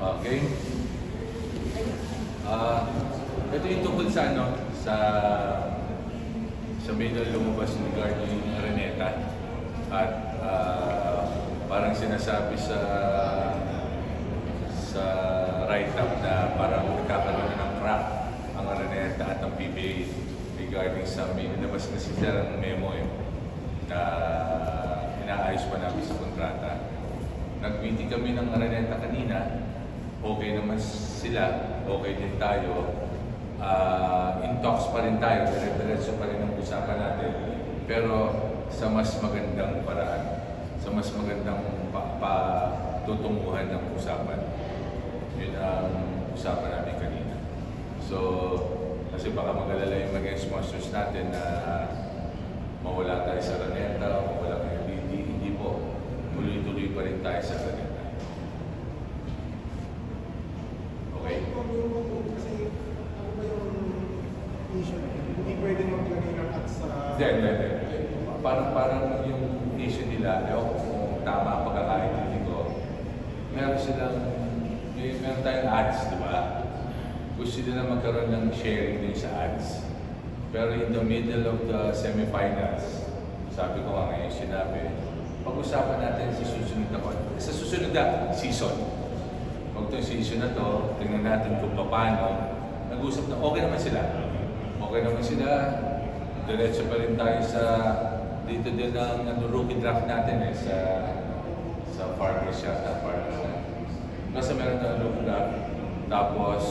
Okay. Ah, ito yung tungkol sa ano, sa sa may lumabas ni regarding Araneta at ah, parang sinasabi sa sa write-up na parang nagkakaroon na ng crack ang Araneta at ang PBA regarding sa may nilabas na si Sir ng memo eh, na inaayos pa namin sa kontrata. Nag-meeting kami ng Araneta kanina, okay naman sila, okay din tayo. Ah, in talks pa rin tayo, dire-diretso pa rin ang usapan natin. Pero sa mas magandang paraan, sa mas magandang pa, pa- tutunguhan ng usapan. Yun ang usapan namin kanina. So, kasi baka mag-alala yung mga sponsors natin na mawala tayo sa Araneta, mawala kayo hindi, hindi po. Tuloy-tuloy pa rin tayo sa Araneta. Okay? Kasi ano ba yung issue? Hindi pwede maglagay ng ads sa... Hindi, hindi, hindi. Parang, parang yung issue nila, ewan kung tama pagkakaintindi ko, meron silang, may, meron tayong ads, di ba? Gusto nila magkaroon ng sharing din sa ads. Pero in the middle of the semifinals, sabi ko nga ngayon sinabi, pag-usapan natin sa susunod na sa susunod na season. Huwag itong season na to, tingnan natin kung paano. Nag-usap na, okay naman sila. Okay naman sila. Diretso pa rin tayo sa, dito din ang ano, rookie draft natin eh, sa sa farmers siya, sa farmers na. Basta meron na rookie draft. Tapos,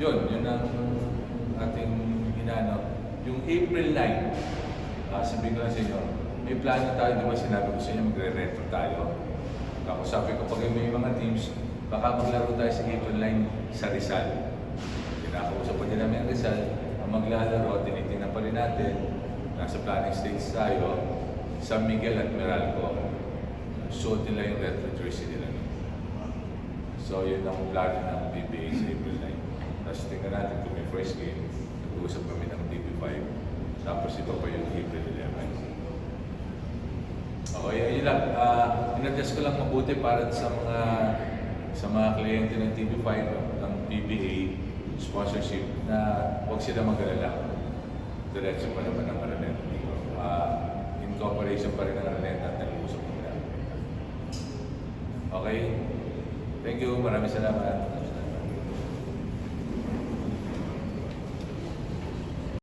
yun, yun ang ating hinano. Yung April 9, ah sabihin ko lang sa inyo, may plano tayo, di ba sinabi ko sa inyo, magre-retro tayo. Tapos sabi ko, pag may mga teams, baka maglaro tayo sa April 9 sa Rizal. Kinakausap pa namin ang Rizal, maglalaro, tinitingnan pa rin natin, nasa planning stage tayo, San Miguel at Meralco. Suot nila yung retro jersey nila. So yun ang plano ng PBA sa April 9. Tapos tingnan natin kung may first game, nag-uusap kami ng DP5. Tapos ito pa yung April 11. Okay, ayun lang. Uh, in-adjust ko lang mabuti para sa mga sa mga kliyente ng TV5 ng PBA sponsorship na huwag sila mag-alala. Diretso pa naman ng Araneta dito. Uh, in cooperation pa rin ng Araneta at nag-uusap namin. Okay? Thank you. Maraming salamat.